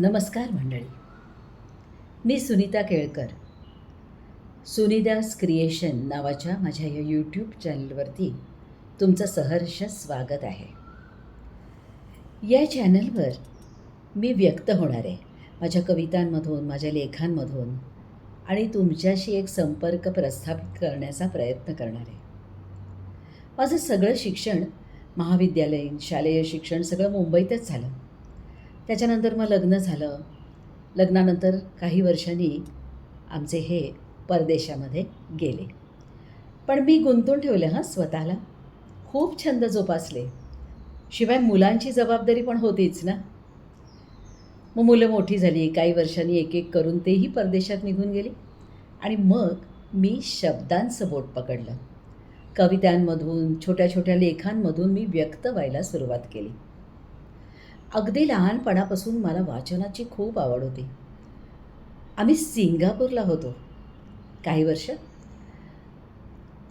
नमस्कार मंडळी. मी सुनीता केळकर. सुनिदास क्रिएशन नावाच्या माझ्या या यूट्यूब चॅनलवरती तुमचं सहर्ष स्वागत आहे. या चॅनलवर मी व्यक्त होणार आहे माझ्या कवितांमधून माझ्या लेखांमधून आणि तुमच्याशी एक संपर्क प्रस्थापित करण्याचा प्रयत्न करणार आहे. माझं सगळं शिक्षण महाविद्यालयीन शालेय शिक्षण सगळं मुंबईतच झालं. त्याच्यानंतर मग लग्न झालं. लग्नानंतर काही वर्षांनी आमचे हे परदेशामध्ये गेले. पण मी गुंतून ठेवलं हां स्वतःला. खूप छंद जोपासले. शिवाय मुलांची जबाबदारी पण होतीच ना. मग मुलं मोठी झाली काही वर्षांनी एक एक करून तेही परदेशात निघून गेली. आणि मग मी शब्दांचं बोट पकडलं. कवितांमधून छोट्या छोट्या लेखांमधून मी व्यक्त व्हायला सुरुवात केली. अगदी लहानपणापासून मला वाचनाची खूप आवड होती. आम्ही सिंगापूरला होतो. काही वर्ष.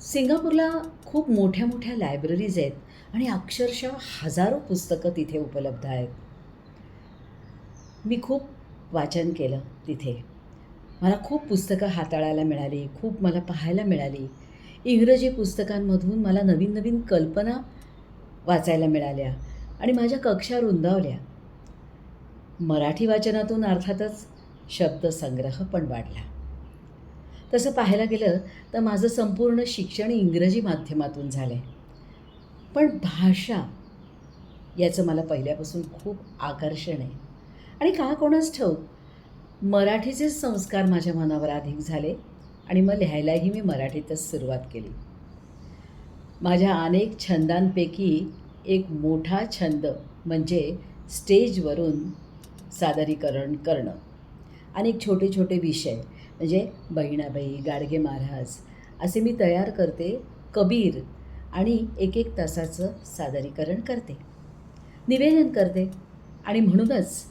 सिंगापूरला खूप मोठ्या मोठ्या लायब्ररीज आहेत आणि अक्षरशः हजारो पुस्तकं तिथे उपलब्ध आहेत. मी खूप वाचन केलं तिथे. मला खूप पुस्तकं हाताळायला मिळाली खूप मला पाहायला मिळाली. इंग्रजी पुस्तकांमधून मला नवीन नवीन कल्पना वाचायला मिळाल्या. आणि माझ्या कक्षा रुंदावल्या. मराठी वाचनातून अर्थातच शब्दसंग्रह पण वाढला. तसं पाहायला गेलं तर माझं संपूर्ण शिक्षण इंग्रजी माध्यमातून झालं आहे पण भाषा याचं मला पहिल्यापासून खूप आकर्षण आहे. आणि का कोणाच ठाऊक मराठीचे संस्कार माझ्या मनावर अधिक झाले आणि मग लिहायलाही मी मराठीतच सुरुवात केली. माझ्या अनेक छंदांपैकी एक मोठा छंद म्हणजे स्टेजवरून सादरीकरण करणं. अनेक छोटे छोटे विषय म्हणजे बहिणाबाई गाडगे महाराज असे मी तयार करते कबीर आणि एक एक तासाचं सादरीकरण करते. निवेदन करते आणि म्हणूनच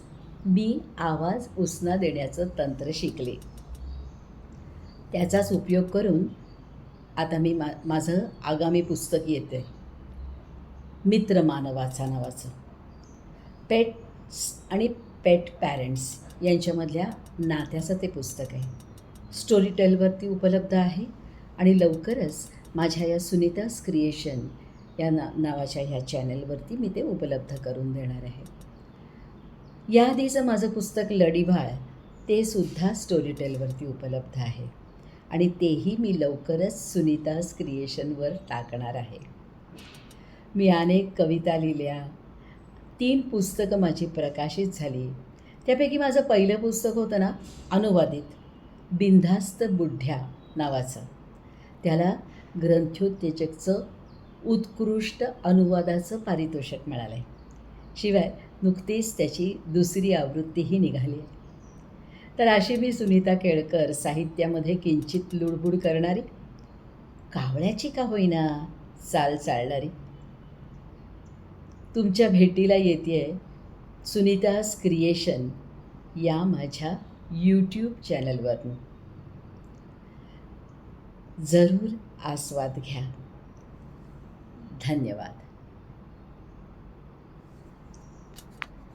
मी आवाज उसना देण्याचं तंत्र शिकले. त्याचाच उपयोग करून आता मी मा माझं आगामी पुस्तक येते. मित्र मानवाचा नावाचं. पेट्स आणि पेट पॅरेंट्स यांच्यामधल्या नात्याचं ते पुस्तक आहे. स्टोरी टेलवरती उपलब्ध आहे आणि लवकरच माझ्या या सुनीतास क्रिएशन या ना नावाच्या ह्या चॅनलवरती मी ते उपलब्ध करून देणार आहे. याआधीचं माझं पुस्तक लढीभाळ ते सुद्धा स्टोरी टेलवरती उपलब्ध आहे. आणि तेही मी लवकरच सुनीतास क्रिएशनवर टाकणार आहे. मी अनेक कविता लिहिल्या. तीन पुस्तकं माझी प्रकाशित झाली. त्यापैकी माझं पहिलं पुस्तक होतं ना अनुवादित बिंधास्त बुढ्ढ्या नावाचं. त्याला ग्रंथोत्तेजकचं उत्कृष्ट अनुवादाचं पारितोषिक मिळालं आहे शिवाय नुकतीच त्याची दुसरी आवृत्तीही निघाली. आहे तर अशी मी सुनीता केळकर साहित्यामध्ये किंचित लुडबुड करणारी? कावळ्याची का होईना? चाल चालणारी? तुमच्या भेटीला येते आहे सुनीतास क्रिएशन या माझ्या यूट्यूब चॅनलवरून. जरूर आस्वाद घ्या. धन्यवाद.